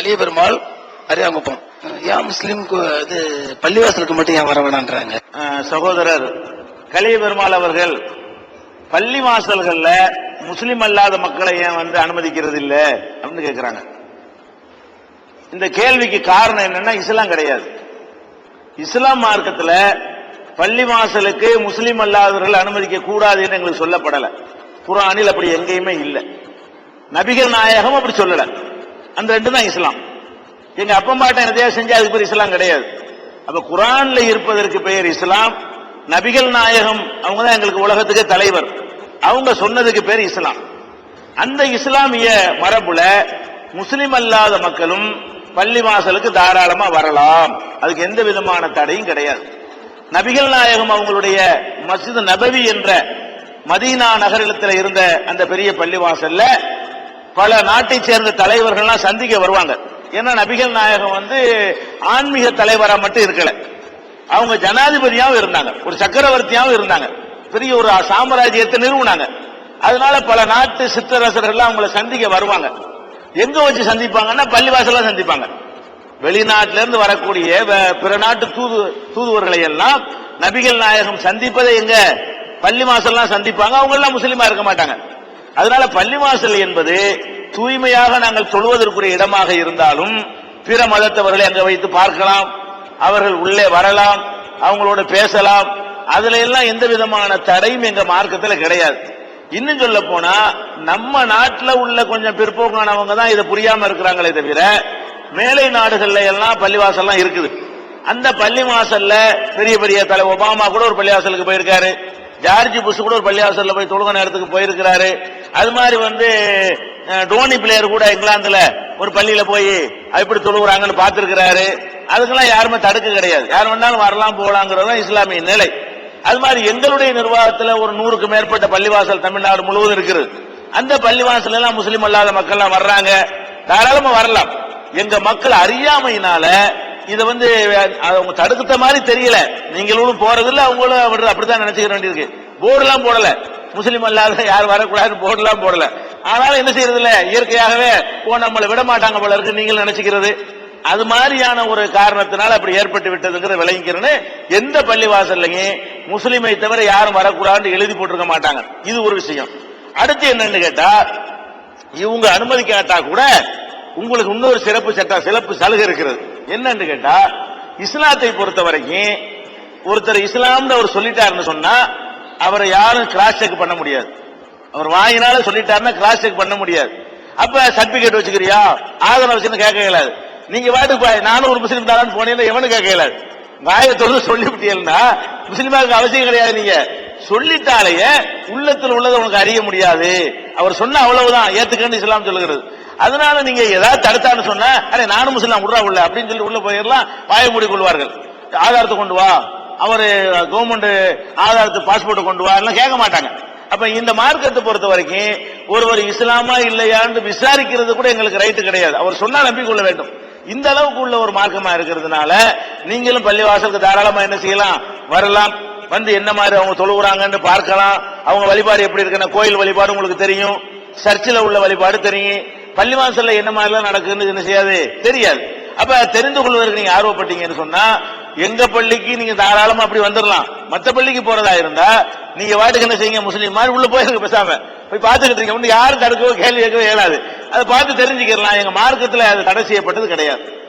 கலிய பெருமாள் அரியாங்குப்பம் ஏன் முஸ்லீம் இது பள்ளிவாசலுக்கு மட்டும் ஏன் வர வேணான்றாங்க? சகோதரர் கலிய பெருமாள் அவர்கள் பள்ளி வாசல்கள்ல முஸ்லீம் அல்லாத மக்களை ஏன் வந்து அனுமதிக்கிறது இல்ல அப்படின்னு கேட்கிறாங்க இந்த கேள்விக்கு காரணம் என்னன்னா இஸ்லாம் கிடையாது. இஸ்லாம் மார்க்கத்துல பள்ளி வாசலுக்கு முஸ்லீம் அல்லாதவர்கள் அனுமதிக்க கூடாது என்று எங்களுக்கு சொல்லப்படலை. குரானில் அப்படி எங்கேயுமே இல்லை. நபிகள் நாயகம் அப்படி சொல்லலை. அந்த ரெண்டு தான் இஸ்லாம். எங்க அப்பம்பாட்ட எதையா செஞ்சா அதுக்கு பேர் இஸ்லாம் கிடையாது. அப்ப குரான்ல இருப்பதற்கு பெயர் இஸ்லாம் நபிகள் நாயகம் அவங்க தான் எங்களுக்கு உலகத்துக்கு தலைவர். அவங்க சொன்னதுக்கு பேர் இஸ்லாம். அந்த இஸ்லாமிய மரபுல முஸ்லிம் அல்லாத மக்களும் பள்ளி வாசலுக்கு தாராளமா வரலாம். அதுக்கு எந்த விதமான தடையும் கிடையாது. நபிகள் நாயகம் அவங்களுடைய மஸ்ஜித் நபவி என்ற மதீனா நகரத்தில் இருந்த அந்த பெரிய பள்ளிவாசல்ல பல நாட்டை சேர்ந்த தலைவர்கள்லாம் சந்திக்க வருவாங்க. ஏன்னா நபிகள் நாயகம் வந்து ஆன்மீக தலைவரா மட்டும் இருக்கல. அவங்க ஜனாதிபதியாகவும் இருந்தாங்க. ஒரு சக்கரவர்த்தியாகவும் இருந்தாங்க. பெரிய ஒரு சாம்ராஜ்யத்தை நிறுவனாங்க. அதனால பல நாட்டு சித்தரசர்கள்லாம் அவங்கள சந்திக்க வருவாங்க. எங்க வச்சு சந்திப்பாங்கன்னா பள்ளிவாசல்லாம் சந்திப்பாங்க. வெளிநாட்டில இருந்து வரக்கூடிய பிற நாட்டு தூது தூதுவர்களை எல்லாம் நபிகள் நாயகம் சந்திப்பதை எங்க பள்ளி மாசம்லாம் சந்திப்பாங்க. அவங்க எல்லாம் முஸ்லீமா இருக்க மாட்டாங்க. அதனால பள்ளிவாசல் என்பது தூய்மையாக நாங்கள் தொழுவதற்குரிய இடமாக இருந்தாலும் பிற மதத்தவர்களை அங்க வைத்து பார்க்கலாம் அவர்கள் உள்ளே வரலாம் அவங்களோட பேசலாம். அதுல எல்லாம் எந்த விதமான தடையும் எங்க மார்க்கத்துல கிடையாது. இன்னும் சொல்ல போனா நம்ம நாட்டில் உள்ள கொஞ்சம் பிற்போக்கானவங்க தான் இதை புரியாம இருக்கிறாங்களே தவிர மேலை நாடுகள்ல எல்லாம் பள்ளிவாசல்லாம் இருக்குது. அந்த பள்ளிவாசல்ல பெரிய பெரிய தலை ஒபாமா கூட ஒரு பள்ளிவாசலுக்கு போயிருக்காரு. ஜார்ஜ் புஷ் கூட ஒரு பள்ளிவாசல்ல போய் தொழுக நேரத்துக்கு போயிருக்கிறாரு. அது மாதிரி வந்து டோனி பிளேயர் கூட இங்கிலாந்துல ஒரு பள்ளியில போய் எப்படி தொழுகிறாங்கன்னு பார்த்திருக்கிறாரு. அதுக்கெல்லாம் யாருமே தடுக்க கிடையாது. யார் வேணாலும் வரலாம் போகலாங்கிறதான் இஸ்லாமிய நிலை. அது மாதிரி எங்களுடைய நிர்வாகத்துல ஒரு நூறுக்கு மேற்பட்ட பள்ளிவாசல் தமிழ்நாடு முழுவதும் இருக்குது. அந்த பள்ளிவாசல் எல்லாம் முஸ்லீம் அல்லாத மக்கள் எல்லாம் வர்றாங்க. தாராளமா வரலாம். எங்க மக்கள் அறியாமையினால இதை வந்து அவங்க தடுக்கிற மாதிரி தெரியல. நீங்களும் போறதில்ல அவங்களும் விடுறது அப்படித்தான் நினைச்சுக்க வேண்டியிருக்கு. போர்டுலாம் போடல. முஸ்லீம் அல்லாத யார் வரக்கூடாது போர்டுலாம் போடல. ஆனாலும் என்ன செய்யறது இல்ல இயற்கையாகவே போ நம்மளை விட மாட்டாங்க போல இருக்கு நீங்களும் நினைச்சுக்கிறது. அது மாதிரியான ஒரு காரணத்தினால அப்படி ஏற்பட்டு விட்டதுங்கிற விளங்கிக்கிறேன்னு எந்த பள்ளிவாசல்லையும் முஸ்லீமை தவிர யாரும் வரக்கூடாதுன்னு எழுதி போட்டிருக்க மாட்டாங்க. இது ஒரு விஷயம். அடுத்து என்னன்னு கேட்டா இவங்க அனுமதி கேட்டா கூட உங்களுக்கு இன்னொரு சிறப்பு சட்டம் சிறப்பு சலுகை இருக்கிறது. என்னன்னு கேட்டா இஸ்லாத்தை பொறுத்த வரைக்கும் ஒருத்தர் இஸ்லாம்னு அவர் சொல்லிட்டாருன்னு சொன்னா அவரை யாரும் கிராஸ் செக் பண்ண முடியாது. அவர் வாயினால சொல்லிட்டாருன்னா கிராஸ் செக் பண்ண முடியாது. அப்ப சர்டிபிகேட் வச்சுக்கிறியா? ஆதரவு வச்சுன்னு கேட்க இயலாது. நீங்க வாட்டுக்கு போய் நானும் ஒரு முஸ்லீம் தானு போனேன்னு எவனு கேட்க இயலாது. வாயை தொடர்ந்து சொல்லிவிட்டீங்கன்னா முஸ்லீமாவுக்கு அவசியம் கிடையாது நீங்க. சொல்லிட்டாலேயே உள்ளத்தில் உள்ளதை உனக்கு அறிய முடியாது. அவர் சொன்ன அவ்வளவுதான் ஏத்துக்கன்னு இஸ்லாம் சொல்லுகிறது. அதனால நீங்க ஏதாவது தடுத்தான்னு சொன்னா அரே நானும் முஸ்லாம் விடுறா உள்ள அப்படின்னு சொல்லி உள்ள போயிடலாம். வாய மூடி கொள்வார்கள். ஆதாரத்தை கொண்டு வா. அவரு கவர்மெண்ட் ஆதாரத்து பாஸ்போர்ட்டை கொண்டு வா. எல்லாம் கேட்க மாட்டாங்க. அப்ப இந்த மார்க்கத்தை பொறுத்த வரைக்கும் ஒருவர் இஸ்லாமா இல்லையான்னு விசாரிக்கிறது கூட எங்களுக்கு ரைட்டு கிடையாது. அவர் சொன்னா நம்பிக்கொள்ள வேண்டும். இந்த அளவுக்கு உள்ள ஒரு மார்க்கமா இருக்கிறதுனால நீங்களும் பள்ளிவாசலுக்கு தாராளமா என்ன செய்யலாம்? வரலாம். வந்து என்ன மாதிரி அவங்க தொழுகிறாங்கன்னு பார்க்கலாம். அவங்க வழிபாடு எப்படி இருக்குன்னா கோயில் வழிபாடு உங்களுக்கு தெரியும். சர்ச்சில் உள்ள வழிபாடு தெரியும். பள்ளிவாசல்ல என்ன மாதிரிலாம் நடக்குதுன்னு என்ன செய்யாது? தெரியாது. அப்ப தெரிந்து கொள்வதற்கு நீங்க ஆர்வப்பட்டீங்கன்னு சொன்னா எங்க பள்ளிக்கு நீங்க தாராளமா அப்படி வந்துடலாம் மத்த பள்ளிக்கு போறதா இருந்தா நீங்க வாட்டுக்கு என்ன செய்யுங்க முஸ்லீம் மாதிரி உள்ள போயிருங்க பேசாம. போய் பார்த்துக்கிட்டு இருக்கீங்க. யாரும் தடுக்கவோ கேள்வி கேட்கவோ இயலாது. அதை பார்த்து தெரிஞ்சுக்கலாம் எங்க மார்க்கத்துல அது தடை செய்யப்பட்டது கிடையாது.